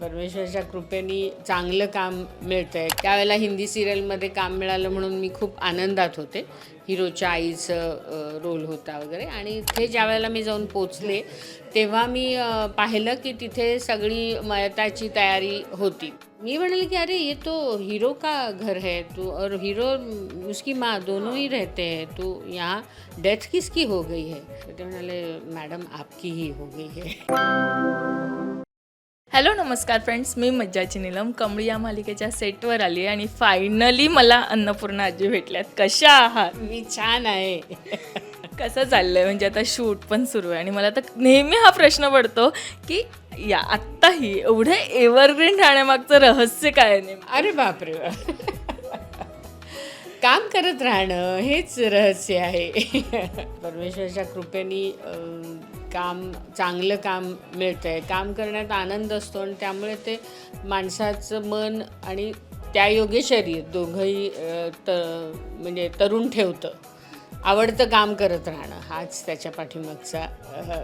परमेश्वरच्या कृपेने चांगलं काम मिळतं आहे त्यावेळेला हिंदी सिरियलमध्ये काम मिळालं म्हणून मी खूप आनंदात होते. हिरोच्या आईचं रोल होता वगैरे. आणि इथे ज्या वेळेला मी जाऊन पोचले तेव्हा मी पाहिलं की तिथे सगळी मयताची तयारी होती. मी म्हणाले की अरे ये तो हीरो का घर है? तू और हीरो उसकी माँ दोनों ही रहते हैं. तो यहाँ डेथ किसकी हो गई है? ते म्हणाले मॅडम आपकी ही हो गई है. हॅलो नमस्कार फ्रेंड्स मी मज्जाची नीलम. कमळी या मालिकेच्या सेटवर आली आहे आणि फायनली मला अन्नपूर्णा आजी भेटल्यात. कशा आहात? मी छान आहे. कसं चाललंय? म्हणजे आता शूट पण सुरू आहे आणि मला तर नेहमी हा प्रश्न पडतो की या आत्ताही एवढे एव्हरग्रीन राहण्यामागचं रहस्य काय आहे नेमकं? अरे बापरे काम करत राहणं हेच रहस्य आहे. परमेश्वराच्या कृपेने काम चांगलं काम मिळतं आहे काम करण्यात आनंद असतो आणि त्यामुळे ते माणसाचं मन आणि त्या योगे शरीर दोघंही त म्हणजे तरुण ठेवतं. आवडतं काम करत राहणं हाच त्याच्या पाठीमागचा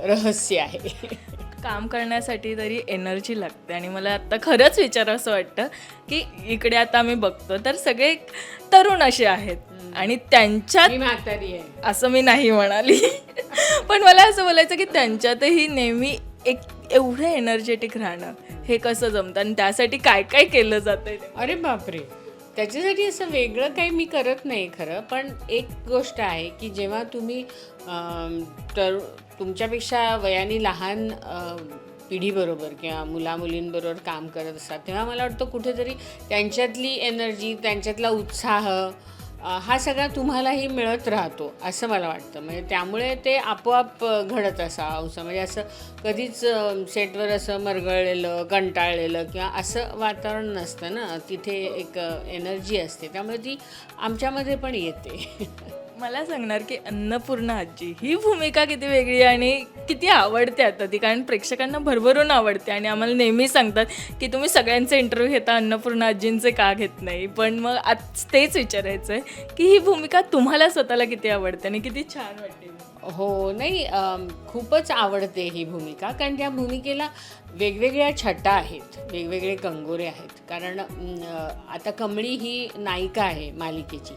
रहस्य आहे. काम करण्यासाठी तरी एनर्जी लागते. आणि मला आता खरंच विचारावं असं वाटतं की इकडे आता आम्ही बघतो तर सगळे तरुण असे आहेत. आणि त्यांच्यात म्हातारी आहे. असं मी नाही म्हणाली. पण मला असं बोलायचं की त्यांच्यातही नेहमी एक एवढं एनर्जेटिक राहणं हे कसं जमतं? आणि त्यासाठी काय काय केलं जातंय ते. अरे बापरे. त्याच्यासाठी असं वेगळं काही मी करत नाही खरं. पण एक गोष्ट आहे की जेव्हा तुम्ही तर तुमच्यापेक्षा वयाने लहान पिढीबरोबर किंवा मुलामुलींबरोबर काम करत असतात तेव्हा मला वाटतं कुठेतरी त्यांच्यातली एनर्जी त्यांच्यातला उत्साह हा सगळा तुम्हालाही मिळत राहतो असं मला वाटतं. म्हणजे त्यामुळे ते आपोआप घडत असा असं. म्हणजे असं कधीच सेटवर असं मरगळलेलं कंटाळलेलं किंवा असं वातावरण नसतं ना. तिथे एक एनर्जी असते. त्यामुळे ती आमच्यामध्ये पण येते. मला सांगणार की अन्नपूर्णा आजी ही भूमिका किती वेगळी आहे आणि किती आवडते आता ती. कारण प्रेक्षकांना भरभरून आवडते आणि आम्हाला नेहमी सांगतात की तुम्ही सगळ्यांचे इंटरव्ह्यू घेता अन्नपूर्णा आजींचे का घेत नाही. पण मग आज तेच विचारायचं आहे की ही भूमिका तुम्हाला स्वतःला किती आवडते आणि किती छान वाटते? हो नाही खूपच आवडते ही भूमिका. कारण त्या भूमिकेला वेगवेगळ्या छटा आहेत वेगवेगळे कंगोरे आहेत. कारण आता कमळी ही नायिका आहे मालिकेची.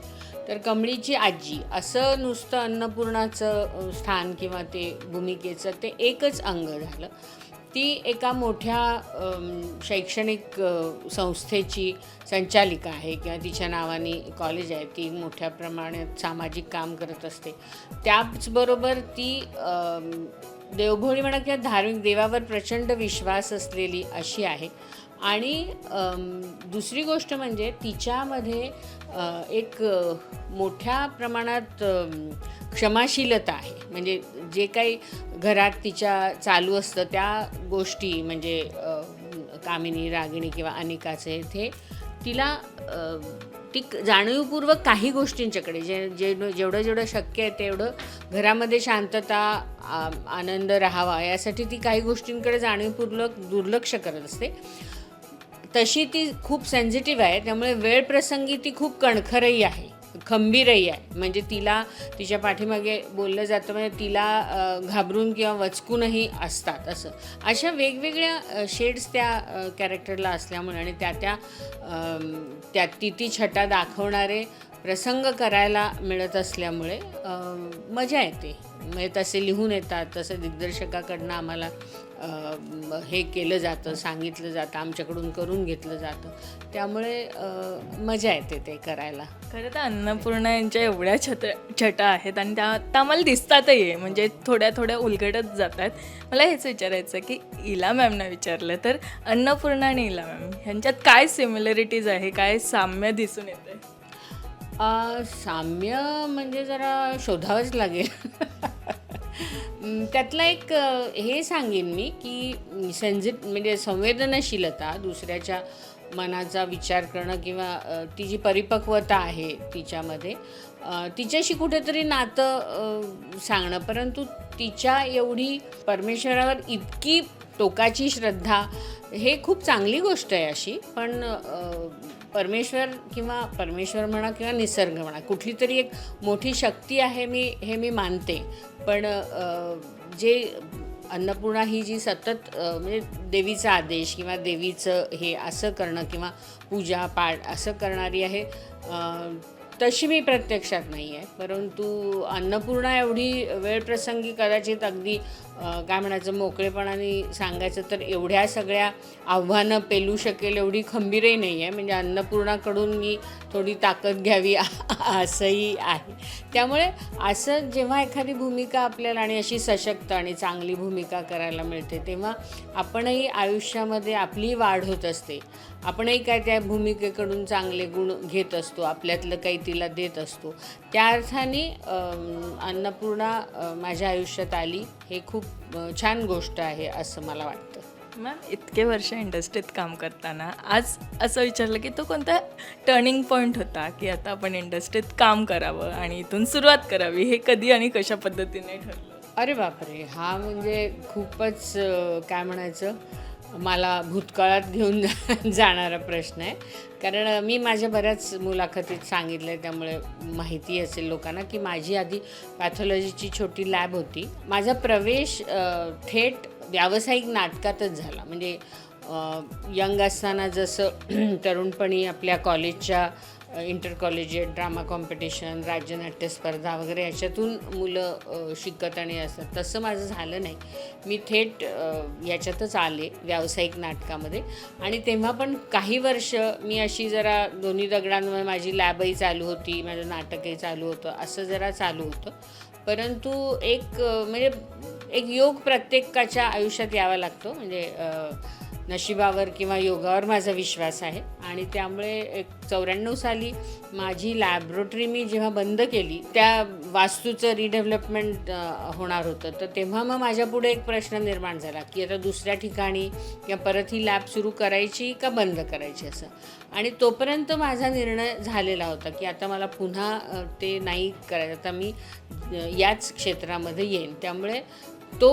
तर कमळीची आजी असं नुसतं अन्नपूर्णाचं स्थान किंवा ते भूमिकेचं ते एकच अंग झालं. ती एका मोठ्या शैक्षणिक संस्थेची संचालिका आहे किंवा तिच्या नावाने कॉलेज आहे. ती मोठ्या प्रमाणात सामाजिक काम करत असते. त्याचबरोबर ती देवभोळी म्हणा किंवा धार्मिक देवावर प्रचंड विश्वास असलेली अशी आहे. आणि दुसरी गोष्ट म्हणजे तिच्यामध्ये एक मोठ्या प्रमाणात क्षमाशीलता आहे. म्हणजे जे काही घरात तिच्या चालू असतं त्या गोष्टी म्हणजे कामिनी रागिणी किंवा अनिकाचे ते तिला ती जाणीवपूर्वक काही गोष्टींच्याकडे जे जे जेवढं जेवढं शक्य आहे तेवढं घरामध्ये शांतता आनंद राहावा यासाठी ती काही गोष्टींकडे जाणीवपूर्वक दुर्लक्ष करत असते. तशी ती खूप सेन्सिटिव्ह आहे त्यामुळे वेळ प्रसंगी ती खूप कणखरही आहे खंबीरही आहे. म्हणजे तिला तिच्या पाठीमागे बोललं जातं म्हणजे तिला घाबरून किंवा वचकूनही असतात असं. अशा वेगवेगळ्या शेड्स त्या कॅरेक्टरला असल्यामुळे आणि त्या त्या त्या ती ती छटा दाखवणारे प्रसंग करायला मिळत असल्यामुळे मजा येते. म्हणजे तसे लिहून येतात तसं दिग्दर्शकाकडनं आम्हाला हे केलं जातं सांगितलं जातं आमच्याकडून करून घेतलं जातं. त्यामुळे मजा येते ते करायला. खरं तर अन्नपूर्णा यांच्या एवढ्या छत छटा आहेत आणि त्या त्या आम्हाला दिसतातही. आहे म्हणजे थोड्या थोड्या उलगडत जात आहेत मला हेच विचारायचं की इला मॅमना विचारलं तर अन्नपूर्णा आणि इला मॅम ह्यांच्यात काय सिमिलरिटीज आहे? काय साम्य दिसून येतं आहे साम्य म्हणजे जरा शोधावंच लागेल. त्यातलं एक हे सांगेन मी की सेन्सिट म्हणजे संवेदनशीलता दुसऱ्याच्या मनाचा विचार करणं किंवा ती जी परिपक्वता आहे तिच्यामध्ये तिच्याशी कुठेतरी नातं सांगणं. परंतु तिच्या एवढी परमेश्वरावर इतकी टोकाची श्रद्धा हे खूप चांगली गोष्ट आहे अशी. पण परमेश्वर किंवा परमेश्वर म्हणा किंवा निसर्ग म्हणा कुठली तरी एक मोठी शक्ती आहे मी हे मी मानते. पण जे अन्नपूर्णा ही जी सतत म्हणजे देवीचा आदेश किंवा देवीचं हे असं करणं किंवा पूजा पाठ असं करणारी आहे तशी मी प्रत्यक्षात नाही आहे परंतु अन्नपूर्णा एवढी वेळप्रसंगी कदाचित अगदी काय म्हणायचं मोकळेपणाने सांगायचं तर एवढ्या सगळ्या आव्हानं पेलू शकेल एवढी खंबीरही नाही आहे. म्हणजे अन्नपूर्णाकडून मी थोडी ताकद घ्यावी असंही आहे. त्यामुळे असं जेव्हा एखादी भूमिका आपल्याला आणि अशी सशक्त आणि चांगली भूमिका करायला मिळते तेव्हा आपणही आयुष्यामध्ये आपली वाढ होत असते. आपणही काय त्या भूमिकेकडून चांगले गुण घेत असतो आपल्यातलं काही तिला देत असतो. त्या अर्थाने अन्नपूर्णा माझ्या आयुष्यात आली. हे खूप अ, छान गोष्ट आहे असं मला वाटतं. मॅम इतके वर्ष इंडस्ट्रीत काम करताना आज असं विचारलं की तो कोणता टर्निंग पॉईंट होता की आता आपण इंडस्ट्रीत काम करावं आणि इथून सुरुवात करावी हे कधी आणि कशा पद्धतीने ठरलं? अरे बापरे हा म्हणजे खूपच काय म्हणायचं? मला भूतकाळात घेऊन जा- जाणारा प्रश्न आहे. कारण मी माझ्या बऱ्याच मुलाखतीत सांगितलं आहे त्यामुळे माहिती असेल लोकांना की माझी आधी पॅथॉलॉजीची छोटी लॅब होती. माझा प्रवेश थेट व्यावसायिक नाटकातच झाला. म्हणजे यंग असताना जसं तरुणपणी आपल्या कॉलेजच्या इंटर कॉलेजिएट ड्रामा कॉम्पिटिशन राज्यनाट्य स्पर्धा वगैरे याच्यातून मुलं शिकत आणि असतात तसं माझं झालं नाही. मी थेट याच्यातच आले व्यावसायिक नाटकामध्ये. आणि तेव्हा पण काही वर्ष मी अशी जरा दोन्ही दगडांवर माझी लॅबही चालू होती माझं नाटकही चालू होतं असं जरा चालू होतं. परंतु एक म्हणजे एक योग प्रत्येकाच्या आयुष्यात यावा लागतो. म्हणजे नशिबावर किंवा योगावर माझा विश्वास आहे. आणि त्यामुळे एक चौऱ्याण्णव साली माझी लॅबोरेटरी मी जेव्हा बंद केली त्या वास्तूचं रिडेव्हलपमेंट होणार होतं. तर तेव्हा मग माझ्यापुढे एक प्रश्न निर्माण झाला की आता दुसऱ्या ठिकाणी किंवा परत ही लॅब सुरू करायची का बंद करायची असं? आणि तोपर्यंत माझा निर्णय झालेला होता की आता मला पुन्हा ते नाही करायचं. आता मी याच क्षेत्रामध्ये येईन. त्यामुळे तो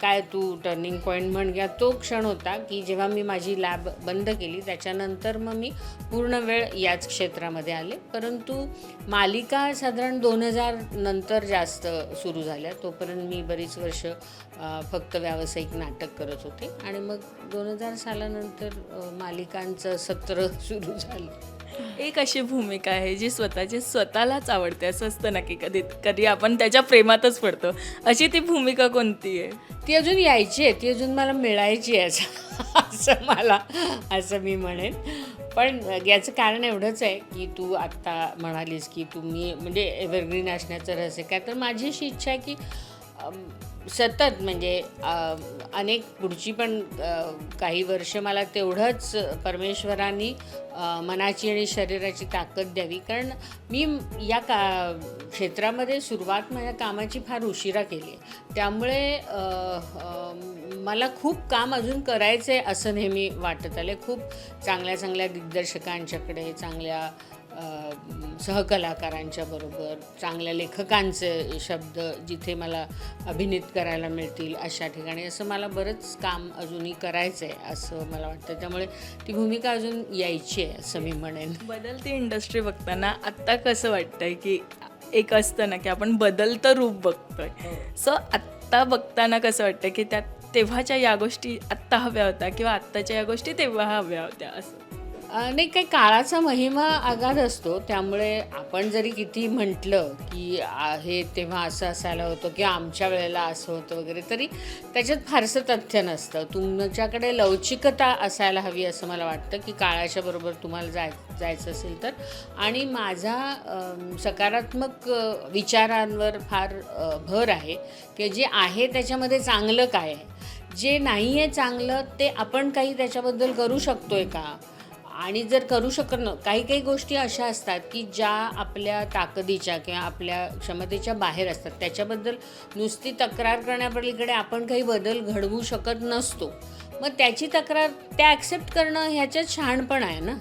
काय तू टर्निंग पॉईंट म्हण घ्या तो क्षण होता की जेव्हा मी माझी लॅब बंद केली त्याच्यानंतर मग मी पूर्ण वेळ याच क्षेत्रामध्ये आले. परंतु मालिका साधारण दोन हजार नंतर जास्त सुरू झाल्या. तोपर्यंत मी बरीच वर्ष फक्त व्यावसायिक नाटक करत होते. आणि मग दोन हजार सालानंतर मालिकांचं सत्र सुरू झालं. एक अशी भूमिका आहे जी स्वतःची स्वतःलाच आवडते असं असतं ना की कधी कधी आपण त्याच्या प्रेमातच पडतो. अशी ती भूमिका कोणती आहे? ती अजून यायची आहे ती अजून मला मिळायची आहे असं असं मला असं मी म्हणेन. पण याचं कारण एवढंच आहे की तू आत्ता म्हणालीस की तुम्ही म्हणजे एव्हरग्रीन असण्याचं रहस्य काय तर माझी अशी इच्छा आहे की सतत म्हणजे अनेक पुढची पण काही वर्ष मला तेवढंच परमेश्वरांनी मनाची आणि शरीराची ताकद द्यावी. कारण मी या का क्षेत्रामध्ये सुरुवात माझ्या कामाची फार उशिरा केली. आहे त्यामुळे मला खूप काम अजून करायचं आहे असं नेहमी वाटत आलं खूप चांगल्या चांगल्या दिग्दर्शकांच्याकडे चांगल्या सहकलाकारांच्या बरोबर चांगल्या लेखकांचे शब्द जिथे मला अभिनीत करायला मिळतील अशा ठिकाणी असं मला बरंच काम अजूनही करायचं आहे असं मला वाटतं. त्यामुळे ती भूमिका अजून यायची आहे असं मी म्हणेन. बदलती इंडस्ट्री बघताना आत्ता कसं वाटतंय की एक असतं ना की आपण बदलतं रूप बघतोय. सो आत्ता बघताना कसं वाटतं की त्यात तेव्हाच्या या गोष्टी आत्ता हव्या होत्या किंवा आत्ताच्या या गोष्टी तेव्हा हव्या होत्या असं. नाही काही काळाचा महिमा आगाध असतो. त्यामुळे आपण जरी किती म्हटलं की हे तेव्हा असं असायला होतं की आमच्या वेळेला असं होतं वगैरे तरी त्याच्यात फारसं तथ्य नसतं. तुमच्याकडे लवचिकता असायला हवी असं मला वाटतं की काळाच्या बरोबर तुम्हाला जाय जायचं असेल तर. आणि माझा सकारात्मक विचारांवर फार भर आहे की जे आहे त्याच्यामध्ये चांगलं काय? आहे जे नाही आहे चांगलं ते आपण काही त्याच्याबद्दल करू शकतो आहे का? आणि जर करू शकत न काही काही गोष्टी अशा असतात की ज्या आपल्या ताकदीच्या किंवा आपल्या क्षमतेच्या बाहेर असतात. त्याच्याबद्दल नुसती तक्रार करण्यापलीकडे आपण काही बदल घडवू शकत नसतो. मग त्याची तक्रार त्या ॲक्सेप्ट करणं ह्याच्यात शहाणपण आहे ना?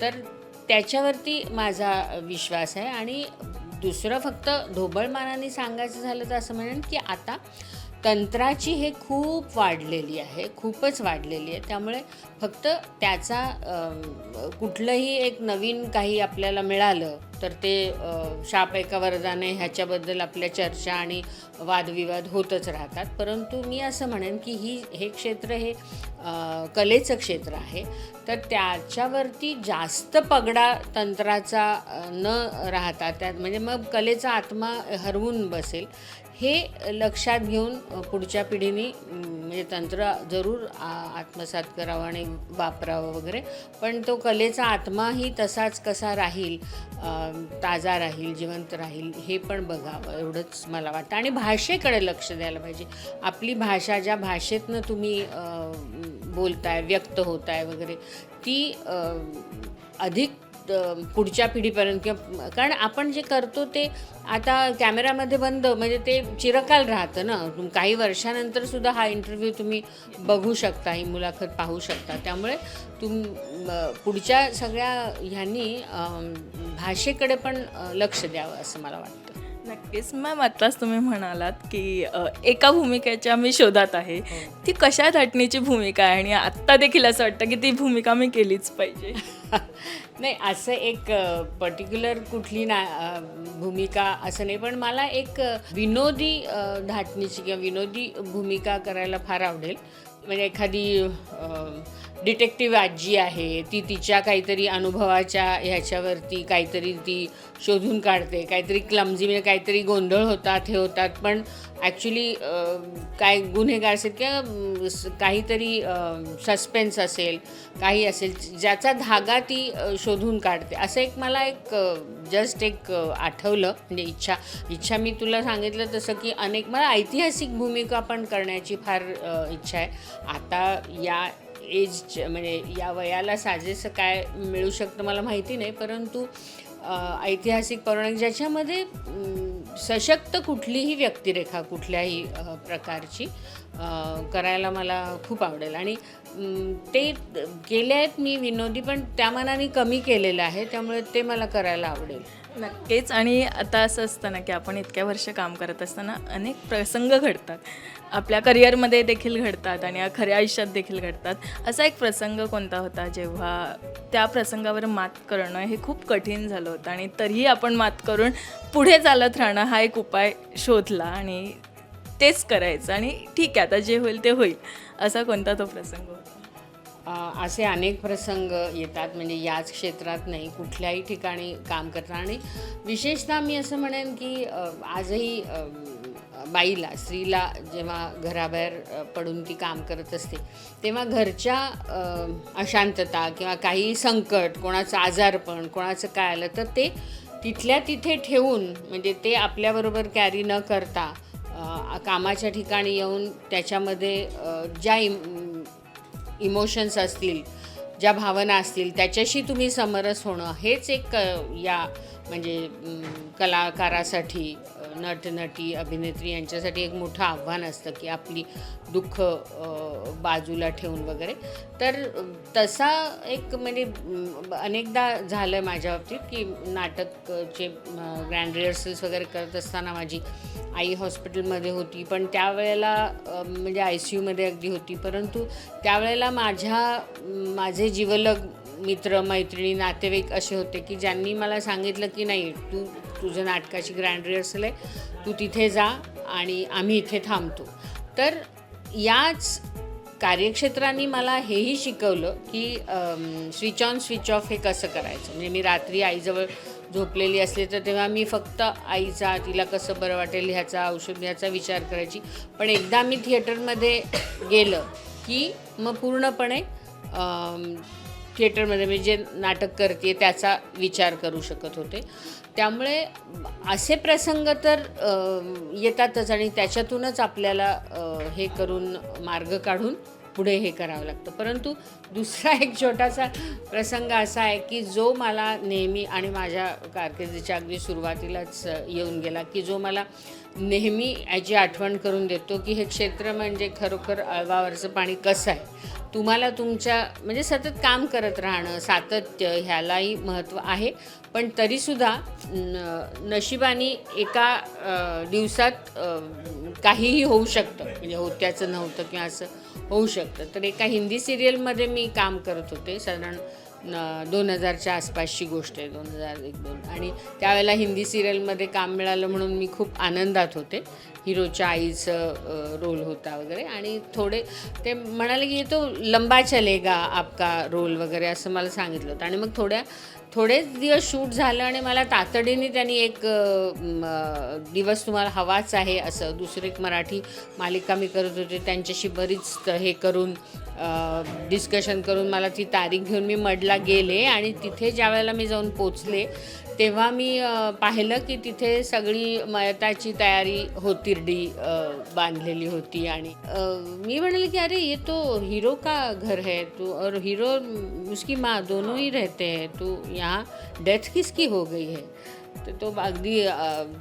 तर त्याच्यावरती माझा विश्वास आहे. आणि दुसरं फक्त ढोबळमानाने सांगायचं झालं तर असं म्हणेन की आता तंत्राची हे खूप वाढलेली आहे खूपच वाढलेली आहे. त्यामुळे फक्त त्याचा कुठलंही एक नवीन काही आपल्याला मिळालं तर ते शाप एका वरदाने ह्याच्याबद्दल आपल्या चर्चा आणि वादविवाद होतच राहतात. परंतु मी असं म्हणेन की ही हे क्षेत्र हे कलेचं क्षेत्र आहे. तर त्याच्यावरती जास्त पगडा तंत्राचा न राहता त्यात म्हणजे मग कलेचा आत्मा हरवून बसेल. हे लक्षात घेऊन पुढच्या पिढीने म्हणजे तंत्र जरूर आत्मसात करावं आणि वापरावं वगैरे. पण तो कलेचा आत्माही तसाच कसा राहील ताजा राहील जिवंत राहील हे पण बघावं एवढंच मला वाटतं. आणि भाषेकडे लक्ष द्यायला पाहिजे. आपली भाषा ज्या भाषेतनं तुम्ही बोलताय व्यक्त होताय वगैरे ती अधिक पुढच्या पिढीपर्यंत किंवा कारण आपण जे करतो ते आता कॅमेऱ्यामध्ये बंद म्हणजे ते चिरकाल राहतं ना. काही वर्षानंतर सुद्धा हा इंटरव्ह्यू तुम्ही बघू शकता ही मुलाखत पाहू शकता. त्यामुळे तुम पुढच्या सगळ्या ह्यांनी भाषेकडे पण लक्ष द्यावं असं मला वाटतं. नक्कीच. मॅम आत्ताच तुम्ही म्हणालात की एका भूमिकेच्या मी शोधात आहे. ती कशा धाटणीची भूमिका आहे? आणि आत्ता देखील असं वाटतं की ती भूमिका मी केलीच पाहिजे. नाही असं एक पर्टिक्युलर कुठली ना भूमिका असं नाही पण मला एक विनोदी धाटणीची किंवा विनोदी भूमिका करायला फार आवडेल. म्हणजे एखादी डिटेक्टिव्ह आजी आहे ती तिच्या काहीतरी अनुभवाच्या ह्याच्यावरती काहीतरी ती शोधून काढते. काहीतरी क्लमजी म्हणजे काहीतरी गोंधळ होतात हे होतात. पण ॲक्च्युली काय गुन्हेगार असेल किंवा काहीतरी सस्पेन्स असेल काही असेल ज्याचा धागा ती शोधून काढते. असं एक मला एक जस्ट एक आठवलं. म्हणजे इच्छा इच्छा मी तुला सांगितलं तसं की अनेक मला ऐतिहासिक भूमिका पण करण्याची फार इच्छा आहे. आता या एज म्हणजे या वयाला साजेसं काय मिळू शकतं मला माहिती नाही परंतु ऐतिहासिक पौराणिक ज्याच्यामध्ये सशक्त कुठलीही व्यक्तिरेखा कुठल्याही प्रकारची करायला मला खूप आवडेल. आणि ते केले आहेत मी विनोदी पण त्या मनाने कमी केलेलं आहे त्यामुळे ते मला करायला आवडेल. नक्कीच. आणि आता असं असतं ना की आपण इतक्या वर्ष काम करत असताना अनेक प्रसंग घडतात. आपल्या करिअरमध्ये देखील घडतात आणि या खऱ्या आयुष्यात देखील घडतात. असा एक प्रसंग कोणता होता जेव्हा त्या प्रसंगावर मात करणं हे खूप कठीण झालं होतं आणि तरीही आपण मात करून पुढे चालत राहणं हा एक उपाय शोधला आणि तेच करायचं आणि ठीक आहे आता जे होईल ते होईल. असा कोणता तो प्रसंग होता? असे अनेक प्रसंग येतात म्हणजे याच क्षेत्रात नाही कुठल्याही ठिकाणी काम करताना. आणि विशेषतः मी असं म्हणेन की आजही बाईला स्त्रीला जेव्हा घराबाहेर पडून ती काम करत असते तेव्हा घरच्या अशांतता किंवा काही संकट कोणाचं आजारपण कोणाचं काय आलं तर ते तिथल्या तिथे ठेवून म्हणजे ते आपल्याबरोबर कॅरी न करता कामाच्या ठिकाणी येऊन त्याच्यामध्ये ज्या इम इमोशन्स असतील ज्या भावना असतील त्याच्याशी तुम्ही समरस होणं हेच एक या म्हणजे कलाकारासाठी नटनटी नट नटी अभिनेत्री यांच्यासाठी एक मोठं आव्हान असतं की आपली दुःख बाजूला ठेवून वगैरे. तर तसा एक म्हणजे अनेकदा झालं आहे माझ्या बाबतीत की नाटकचे ग्रँड रिहर्सल्स वगैरे करत असताना माझी आई हॉस्पिटलमध्ये होती. पण त्यावेळेला म्हणजे आय सी यूमध्ये अगदी होती. परंतु त्यावेळेला माझ्या माझे जिवलग मित्र मैत्रिणी नातेवाईक असे होते की ज्यांनी मला सांगितलं की नाही तू तुझं नाटकाची ग्रँड रिहर्सल आहे तू तिथे जा आणि आम्ही इथे थांबतो. तर याच कार्यक्षेत्रांनी मला हेही शिकवलं की स्विच ऑन स्विच ऑफ हे कसं करायचं? म्हणजे मी रात्री आईजवळ झोपलेली असले तर तेव्हा मी फक्त आईचा तिला कसं बरं वाटेल ह्याचा औषध ह्याचा विचार करायची. पण एकदा मी थिएटरमध्ये गेलं की मग पूर्णपणे थिएटरमध्ये मी जे नाटक करते त्याचा विचार करू शकत होते. त्यामुळे असे प्रसंग तर येतातच आणि त्याच्यातूनच आपल्याला हे करून मार्ग काढून पुढे हे करावं लागतं. परंतु दुसरा एक छोटासा प्रसंग असा आहे की जो मला नेहमी आणि माझ्या कारकिर्दीच्या अगदी सुरुवातीलाच येऊन गेला की जो मला नेहमी याची आठवण करून देतो की हे क्षेत्र म्हणजे खरोखर अळवावरचं पाणी कसं आहे? तुम्हाला तुमच्या म्हणजे सतत काम करत राहणं सातत्य ह्यालाही महत्त्व आहे. पण तरीसुद्धा न नशिबाने एका दिवसात काहीही होऊ शकतं. म्हणजे होत्याचं नव्हतं किंवा असं होऊ शकतं. तर एका हिंदी सिरियलमध्ये मी काम करत होते. साधारण दोन हजारच्या आसपासची गोष्ट आहे दोन हजार एक दोन. आणि त्यावेळेला हिंदी सिरियलमध्ये काम मिळालं म्हणून मी खूप आनंदात होते. हिरोच्या आईचं रोल होता वगैरे. आणि थोडे ते म्हणाले की तो लंबा चलेगा आपका रोल वगैरे असं मला सांगितलं होतं. आणि मग थोड्या थोडेच दिवस शूट झालं आणि मला तातडीने त्यांनी एक दिवस तुम्हाला हवाच आहे असं. दुसरी एक मराठी मालिका मी करत होते. त्यांच्याशी बरीच हे करून डिस्कशन करून मला ती तारीख घेऊन मी मडला गेले आणि तिथे ज्या वेळेला मी जाऊन पोचले तेव्हा मी पाहिलं की तिथे सगळी मयताची तयारी होतिरडी बांधलेली होती आणि मी म्हणाले की अरे ये तो हीरो का घर है? तो और हीरो उसकी माँ दोनों ही रहते हैं. तो यहाँ डेथ किसकी हो गई है? तर तो अगदी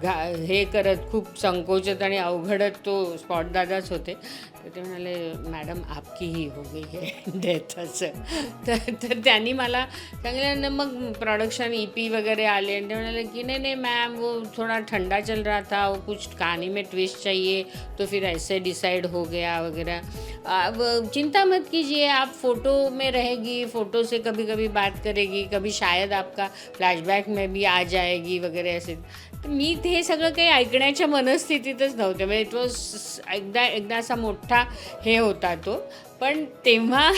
घा हे करत खूप संकोचत आणि अवघडत तो स्पॉट दादाच होते. तर ते म्हणाले मॅडम आपकी ही हो गई हे डेथ असं. तर तर त्यांनी मला सांगितलं ना मग प्रोडक्शन ई पी वगैरे आले. आणि ते म्हणाले की नाही नाही मॅम वो थोड़ा ठंडा चल रहा था वो कुछ कहानी में ट्विस्ट चाहिए तो फिर ऐसे डिसाइड हो गया वगैरह। अब चिंता मत कीजिए आप फ़ोटो में रहेगी फ़ोटो से कभी कभी बात करेगी कभी शायद आपका फ्लैशबैक में भी आ जाएगी वगैरे असेल. तर मी ते सगळं काही ऐकण्याच्या मनस्थितीतच नव्हते. म्हणजे इट वॉज एकदा एकदा असा मोठा हे होता तो. पण तेव्हा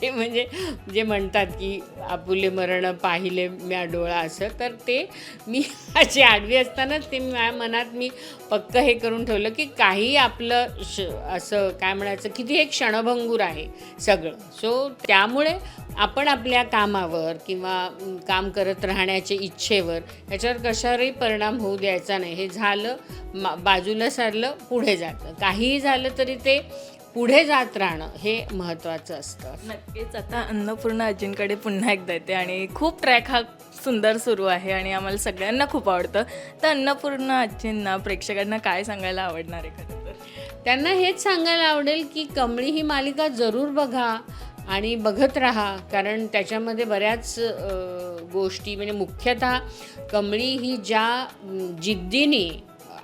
ते म्हणजे जे म्हणतात की आपुले मरण पाहिले म्या डोळा असं तर ते मी अशी आडवी असतानाच ते माझ्या मनात मी पक्क हे करून ठेवलं की काही आपलं श असं काय म्हणायचं किती हे क्षणभंगूर आहे सगळं. सो त्यामुळे आपण आपल्या कामावर किंवा काम करत राहण्याच्या इच्छेवर याच्यावर कशावरही परिणाम होऊ द्यायचा नाही. हे झालं मा बाजूला सारलं पुढे जातं. काहीही झालं तरी ते पुढे जात राहणं हे महत्त्वाचं असतं. नक्कीच. आता अन्नपूर्णा आजींकडे पुन्हा एकदा येते आणि खूप ट्रॅक हा सुंदर सुरू आहे आणि आम्हाला सगळ्यांना खूप आवडतं. तर अन्नपूर्णा आजींना प्रेक्षकांना काय सांगायला आवडणार आहे खरं तर? त्यांना हेच सांगायला आवडेल की कमळी ही मालिका जरूर बघा आणि बघत राहा. कारण त्याच्यामध्ये बऱ्याच गोष्टी म्हणजे मुख्यतः कमळी ही ज्या जिद्दीने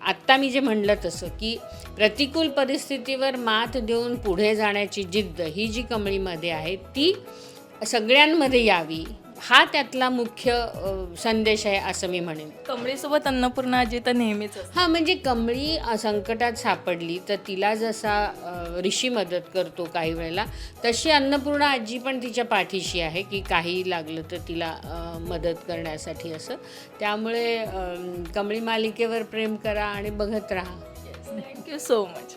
आत्ता मी जे म्हणलं तसं की प्रतिकूल परिस्थितीवर मात देऊन पुढे जाण्याची जिद्द ही जी कमळीमध्ये आहे ती सगळ्यांमध्ये यावी. हा त्यातला मुख्य संदेश आहे असं मी म्हणेन. कमळीसोबत अन्नपूर्णा आजी तर नेहमीच हां म्हणजे कमळी संकटात सापडली तर तिला जसा ऋषी मदत करतो काही वेळेला तशी अन्नपूर्णा आजी पण तिच्या पाठीशी आहे की काही लागलं तर तिला मदत करण्यासाठी असं. त्यामुळे कमळी मालिकेवर प्रेम करा आणि बघत राहा. Thank you so much